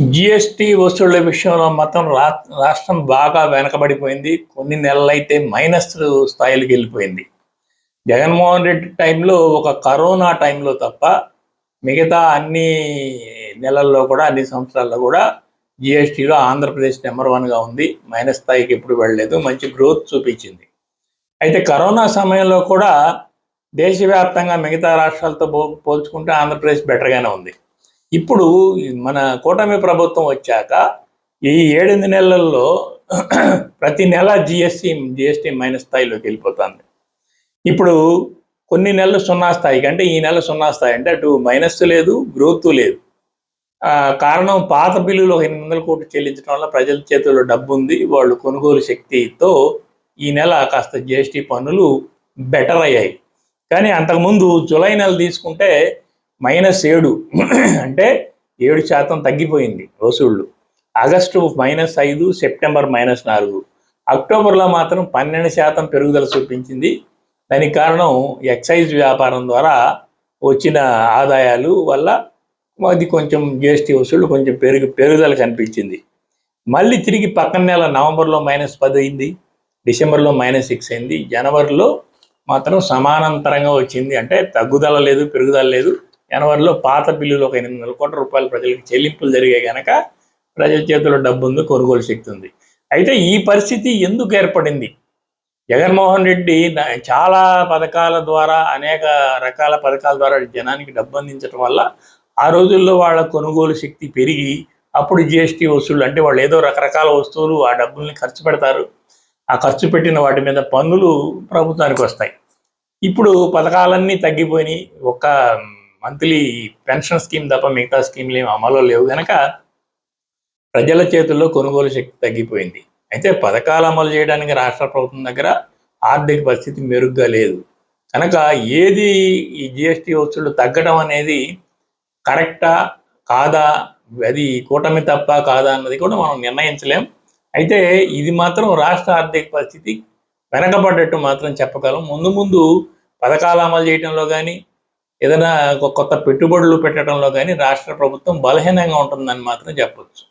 GST వసూళ్ళ విషయంలో మాత్రం రా- రాష్ట్రం బాగా వెనకబడిపోయింది. కొన్ని నెలలైతే మైనస్ స్థాయిలకు వెళ్ళిపోయింది. జగన్మోహన్ రెడ్డి టైంలో ఒక కరోనా టైంలో తప్ప మిగతా అన్ని నెలల్లో కూడా అన్ని సంవత్సరాల్లో కూడా జిఎస్టీలో ఆంధ్రప్రదేశ్ నెంబర్ వన్గా ఉంది. మైనస్ స్థాయికి ఎప్పుడు వెళ్ళలేదు. మంచి గ్రోత్ చూపించింది. అయితే కరోనా సమయంలో కూడా దేశవ్యాప్తంగా మిగతా రాష్ట్రాలతో పో పోల్చుకుంటే ఆంధ్రప్రదేశ్ బెటర్గానే ఉంది. ఇప్పుడు మన కూటమి ప్రభుత్వం వచ్చాక ఈ ఏడెనిమిది నెలల్లో ప్రతి నెల జిఎస్టీ జిఎస్టీ మైనస్ స్థాయిలోకి వెళ్ళిపోతుంది. ఇప్పుడు కొన్ని నెలలు సున్నా స్థాయికి అంటే ఈ నెల సున్నా స్థాయి అంటే అటు మైనస్ లేదు గ్రోత్ లేదు. ఆ, కారణం పాత బిల్లులు ఒక ఎనిమిది వందల కోట్లు చెల్లించడం వల్ల ప్రజల చేతుల్లో డబ్బు ఉంది వాళ్ళు కొనుగోలు శక్తితో ఈ నెల కాస్త జిఎస్టీ పన్నులు బెటర్ అయ్యాయి. కానీ అంతకుముందు జూలై నెల తీసుకుంటే మైనస్ ఏడు. అంటే ఏడు శాతం తగ్గిపోయింది వసూళ్ళు ఆగస్టు మైనస్ ఐదు సెప్టెంబర్ మైనస్ నాలుగు. అక్టోబర్లో మాత్రం పన్నెండు శాతం పెరుగుదల చూపించింది. దానికి కారణం ఎక్సైజ్ వ్యాపారం ద్వారా వచ్చిన ఆదాయాలు వల్ల అది కొంచెం జిఎస్టీ వసూళ్ళు కొంచెం పెరుగు పెరుగుదల కనిపించింది. మళ్ళీ తిరిగి పక్కన నెల నవంబర్లో మైనస్ పది అయింది. డిసెంబర్లో మైనస్ సిక్స్ అయింది. జనవరిలో మాత్రం సమానాంతరంగా వచ్చింది. అంటే తగ్గుదల లేదు పెరుగుదల లేదు. జనవరిలో పాత బిల్లులు ఒక ఎనిమిది వందల కోట్ల రూపాయలు ప్రజలకు చెల్లింపులు జరిగాయి కనుక ప్రజల చేతిలో డబ్బు ఉంది కొనుగోలు శక్తి ఉంది. అయితే ఈ పరిస్థితి ఎందుకు ఏర్పడింది? జగన్మోహన్ రెడ్డి చాలా పథకాల ద్వారా అనేక రకాల పథకాల ద్వారా జనానికి డబ్బు అందించడం వల్ల ఆ రోజుల్లో వాళ్ళ కొనుగోలు శక్తి పెరిగి అప్పుడు జిఎస్టీ వసూళ్ళు అంటే వాళ్ళు ఏదో రకరకాల వస్తువులు ఆ డబ్బుల్ని ఖర్చు పెడతారు. ఆ ఖర్చు పెట్టిన వాటి మీద పన్నులు ప్రభుత్వానికి వస్తాయి. ఇప్పుడు పథకాలన్నీ తగ్గిపోయినాయి. ఒక్క మంత్లీ పెన్షన్ స్కీమ్ తప్ప మిగతా స్కీమ్లు ఏమి అమలు లేవు. కనుక ప్రజల చేతుల్లో కొనుగోలు శక్తి తగ్గిపోయింది. అయితే పథకాలు అమలు చేయడానికి రాష్ట్ర ప్రభుత్వం దగ్గర ఆర్థిక పరిస్థితి మెరుగ్గా లేదు. కనుక ఏది ఈ జిఎస్టీ వస్తువులు తగ్గడం అనేది కరెక్టా కాదా? అది కూటమి తప్ప కాదా అన్నది కూడా మనం నిర్ణయించలేం. అయితే ఇది మాత్రం రాష్ట్ర ఆర్థిక పరిస్థితి వెనకబడ్డట్టు మాత్రం చెప్పగలం. ముందు ముందు పథకాలు అమలు చేయడంలో కానీ ఏదైనా ఒక కొత్త పెట్టుబడులు పెట్టడంలో కానీ రాష్ట్ర ప్రభుత్వం బలహీనంగా ఉంటుందని మాత్రం చెప్పొచ్చు.